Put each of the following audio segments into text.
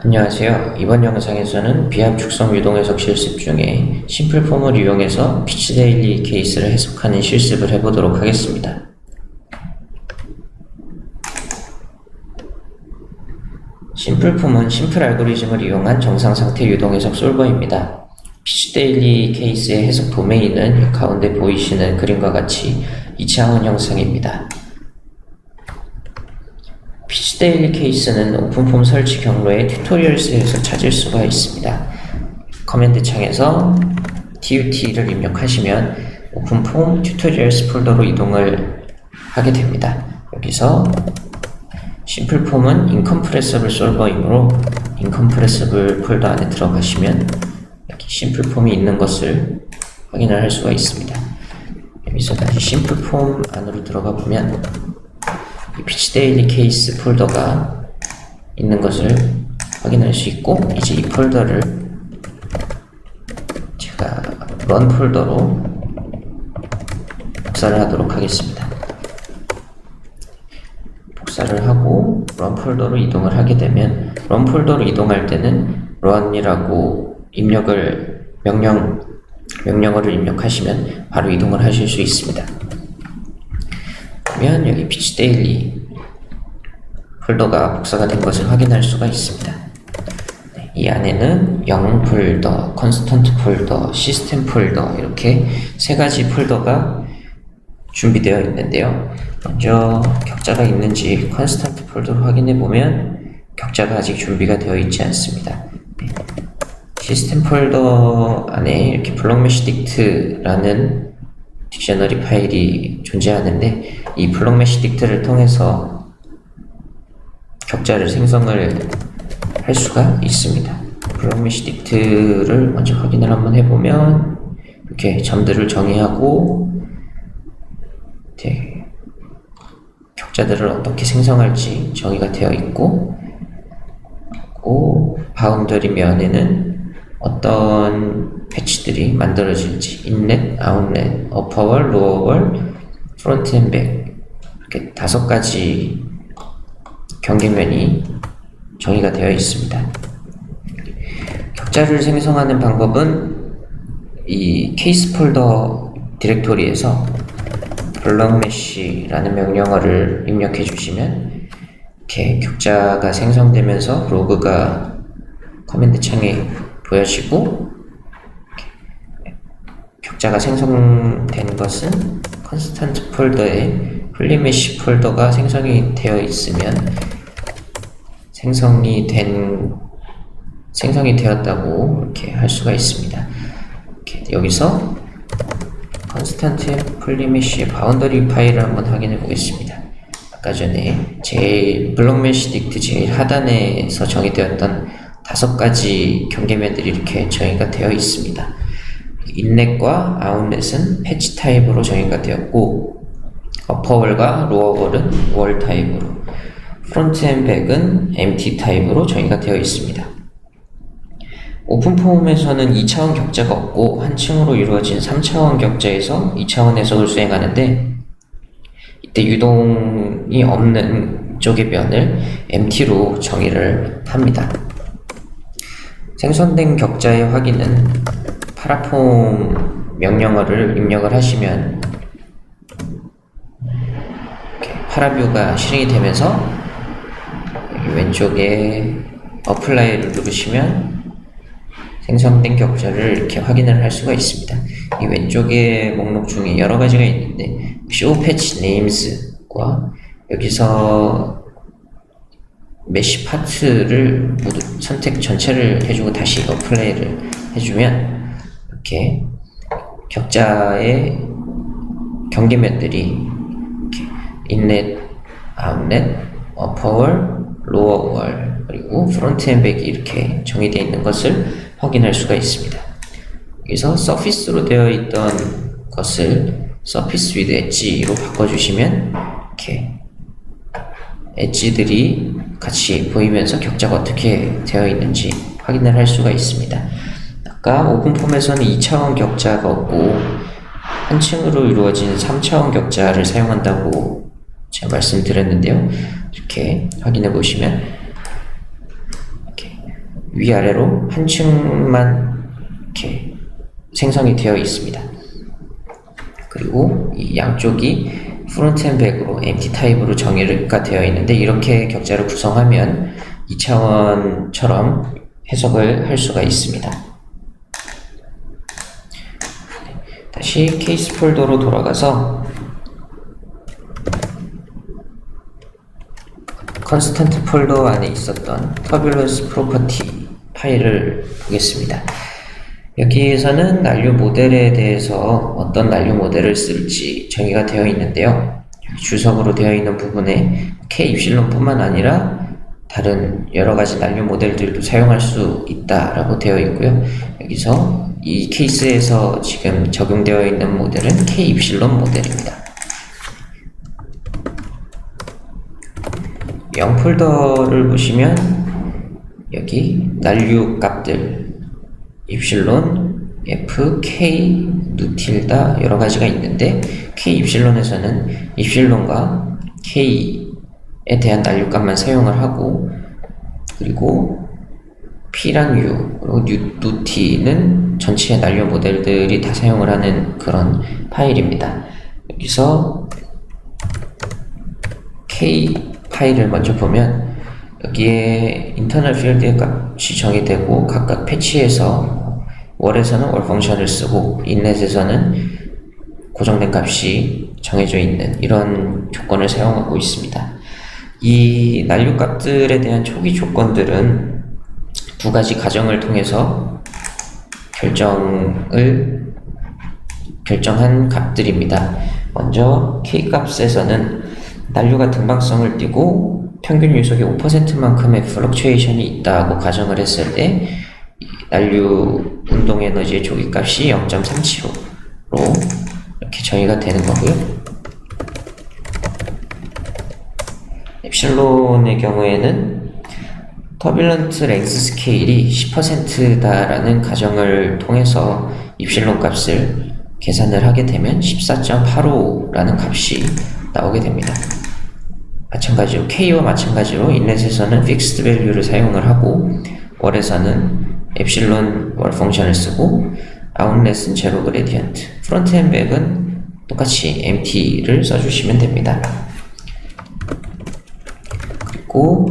안녕하세요. 이번 영상에서는 비합 축성 유동 해석 실습 중에 심플 폼을 이용해서 피치 데일리 케이스를 해석하는 실습을 해보도록 하겠습니다. 심플 폼은 심플 알고리즘을 이용한 정상 상태 유동 해석 솔버입니다. 피치 데일리 케이스의 해석 도메인은 가운데 보이시는 그림과 같이 2차원 형상입니다. 피치데일리 케이스는 오픈폼 설치 경로의 튜토리얼스에서 찾을 수가 있습니다. 커맨드 창에서 tut를 입력하시면 오픈폼 튜토리얼스 폴더로 이동을 하게 됩니다. 여기서 심플폼은 인컴프레서블 솔버이므로 인컴프레서블 폴더 안에 들어가시면 여기 심플폼이 있는 것을 확인을 할 수가 있습니다. 여기서 다시 심플폼 안으로 들어가 보면 이 피치 데일리 케이스 폴더가 있는 것을 확인할 수 있고 이제 이 폴더를 제가 런 폴더로 복사를 하도록 하겠습니다. 복사를 하고 런 폴더로 이동을 하게 되면 런 폴더로 이동할 때는 run이라고 입력을 명령 명령어를 입력하시면 바로 이동을 하실 수 있습니다. 그러면 여기 피치 데일리 폴더가 복사가 된 것을 확인할 수가 있습니다. 네, 이 안에는 영 폴더, 컨스턴트 폴더, 시스템 폴더 이렇게 세 가지 폴더가 준비되어 있는데요. 먼저 격자가 있는지 컨스턴트 폴더로 확인해 보면 격자가 아직 준비가 되어 있지 않습니다. 네. 시스템 폴더 안에 이렇게 블록 메시 딕트라는 딕셔너리 파일이 존재하는데 이 블록메시 딕트를 통해서 격자를 생성을 할 수가 있습니다. 블록메시 딕트를 먼저 확인을 한번 해보면 이렇게 점들을 정의하고 이렇게 격자들을 어떻게 생성할지 정의가 되어 있고 고 바운더리 면에는 어떤 패치들이 만들어질지 인넷, 아웃넷, 어퍼월, 로어월, 프론트 앤 백 이렇게 다섯 가지 경계면이 정의가 되어 있습니다. 격자를 생성하는 방법은 이 케이스 폴더 디렉토리에서 블럭메시라는 명령어를 입력해 주시면 이렇게 격자가 생성되면서 로그가 커맨드 창에 보여지고 격자가 생성된 것은 컨스탄트 폴더에 플리메시 폴더가 생성이 되어 있으면 생성이 된 생성이 되었다고 이렇게 할 수가 있습니다. 여기서 컨스탄트 플리메시의 바운더리 파일을 한번 확인해 보겠습니다. 아까 전에 제일 블록 메시 딕트 제일 하단에서 정의되었던 다섯 가지 경계면들이 이렇게 정의가 되어 있습니다. 인넷과 아웃넷은 패치 타입으로 정의가 되었고 어퍼월과 로어월은 월 타입으로 프론트 앤 백은 MT 타입으로 정의가 되어 있습니다. 오픈폼에서는 2차원 격자가 없고 한 층으로 이루어진 3차원 격자에서 2차원 해석을 수행하는데 이때 유동이 없는 쪽의 면을 MT로 정의를 합니다. 생성된 격자의 확인은 파라폼 명령어를 입력을 하시면 파라뷰가 실행이 되면서 왼쪽에 어플라이를 누르시면 생성된 격자를 이렇게 확인을 할 수가 있습니다. 이 왼쪽에 목록 중에 여러 가지가 있는데 show patch names과 여기서 메시 파트를 모두 선택 전체를 해주고 다시 어플레이를 해주면 이렇게 격자의 경계면들이 인넷, 아웃넷, 어퍼월, 로어월 그리고 프론트 앤 백이 이렇게 정의되어 있는 것을 확인할 수가 있습니다. 여기서 서피스로 되어 있던 것을 서피스 위드 엣지로 바꿔주시면 이렇게 엣지들이 같이 보이면서 격자가 어떻게 되어 있는지 확인을 할 수가 있습니다. 아까 오픈폼에서는 2차원 격자가 없고 한 층으로 이루어진 3차원 격자를 사용한다고 제가 말씀드렸는데요. 이렇게 확인해 보시면 이렇게 위아래로 한 층만 이렇게 생성이 되어 있습니다. 그리고 이 양쪽이 프론트 앤 백으로 MT 타입으로 정의가 되어 있는데 이렇게 격자를 구성하면 2차원처럼 해석을 할 수가 있습니다. 다시 케이스 폴더로 돌아가서 컨스턴트 폴더 안에 있었던 터뷸런스 프로퍼티 파일을 보겠습니다. 여기에서는 난류 모델에 대해서 어떤 난류 모델을 쓸지 정의가 되어 있는데요. 주석으로 되어 있는 부분에 K 입실론뿐만 아니라 다른 여러 가지 난류 모델들도 사용할 수 있다라고 되어 있고요. 여기서 이 케이스에서 지금 적용되어 있는 모델은 K 입실론 모델입니다. 0 폴더를 보시면 여기 난류 값들 입실론, F, K, 누틸다 여러 가지가 있는데 K 입실론에서는 입실론과 K에 대한 난류 값만 사용을 하고 그리고 P랑 U 그리고 뉴, 누티는 전체 난류 모델들이 다 사용을 하는 그런 파일입니다. 여기서 K 파일을 먼저 보면 여기에 인터널 필드의 값이 정의되고 각각 패치에서 월에서는 월 펑션을 쓰고 인넷에서는 고정된 값이 정해져 있는 이런 조건을 사용하고 있습니다. 이 난류 값들에 대한 초기 조건들은 두 가지 가정을 통해서 결정을 결정한 값들입니다. 먼저 K 값에서는 난류가 등방성을 띠고 평균 유속의 5%만큼의 플럭츄에이션이 있다고 가정을 했을 때 난류 운동 에너지의 조기값이 0.37호로 이렇게 정의가 되는 거고요. 엡실론의 경우에는 터뷸런트 랭스 스케일이 10%다라는 가정을 통해서 입실론 값을 계산을 하게 되면 14.85라는 값이 나오게 됩니다. 마찬가지로 K와 마찬가지로 인넷에서는 픽스드 밸류를 사용을 하고 월에서는 엡실론 월 펑션을 쓰고 아웃렛은 제로 그레디언트 프론트 앤 백은 똑같이 MT를 써주시면 됩니다. 그리고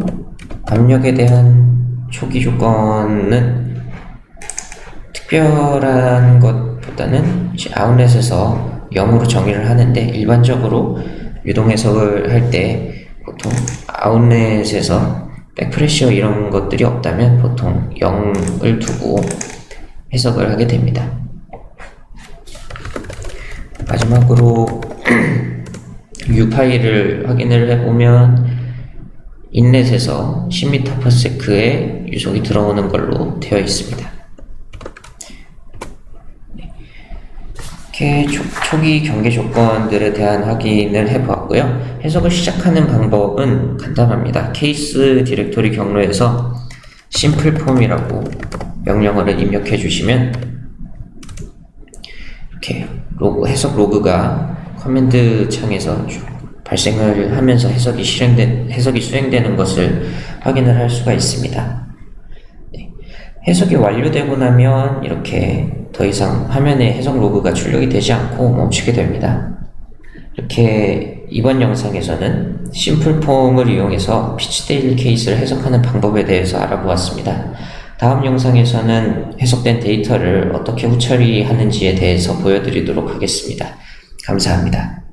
압력에 대한 초기 조건은 특별한 것보다는 아웃렛에서 0으로 정의를 하는데 일반적으로 유동 해석을 할 때 보통 아웃렛에서 백프레셔 이런 것들이 없다면 보통 0을 두고 해석을 하게 됩니다. 마지막으로 U 파일을 확인을 해보면 인넷에서 10m/s의 유속이 들어오는 걸로 되어 있습니다. 이렇게 초, 초기 경계 조건들에 대한 확인을 해보았고요. 해석을 시작하는 방법은 간단합니다. 케이스 디렉토리 경로에서 심플폼이라고 명령어를 입력해 주시면 이렇게 로그, 해석 로그가 커맨드 창에서 쭉 발생을 하면서 해석이 실행된 해석이 수행되는 것을 확인을 할 수가 있습니다. 네. 해석이 완료되고 나면 이렇게 더 이상 화면에 해석 로그가 출력이 되지 않고 멈추게 됩니다. 이렇게 이번 영상에서는 심플 폼을 이용해서 피치데일 케이스를 해석하는 방법에 대해서 알아보았습니다. 다음 영상에서는 해석된 데이터를 어떻게 후처리하는지에 대해서 보여드리도록 하겠습니다. 감사합니다.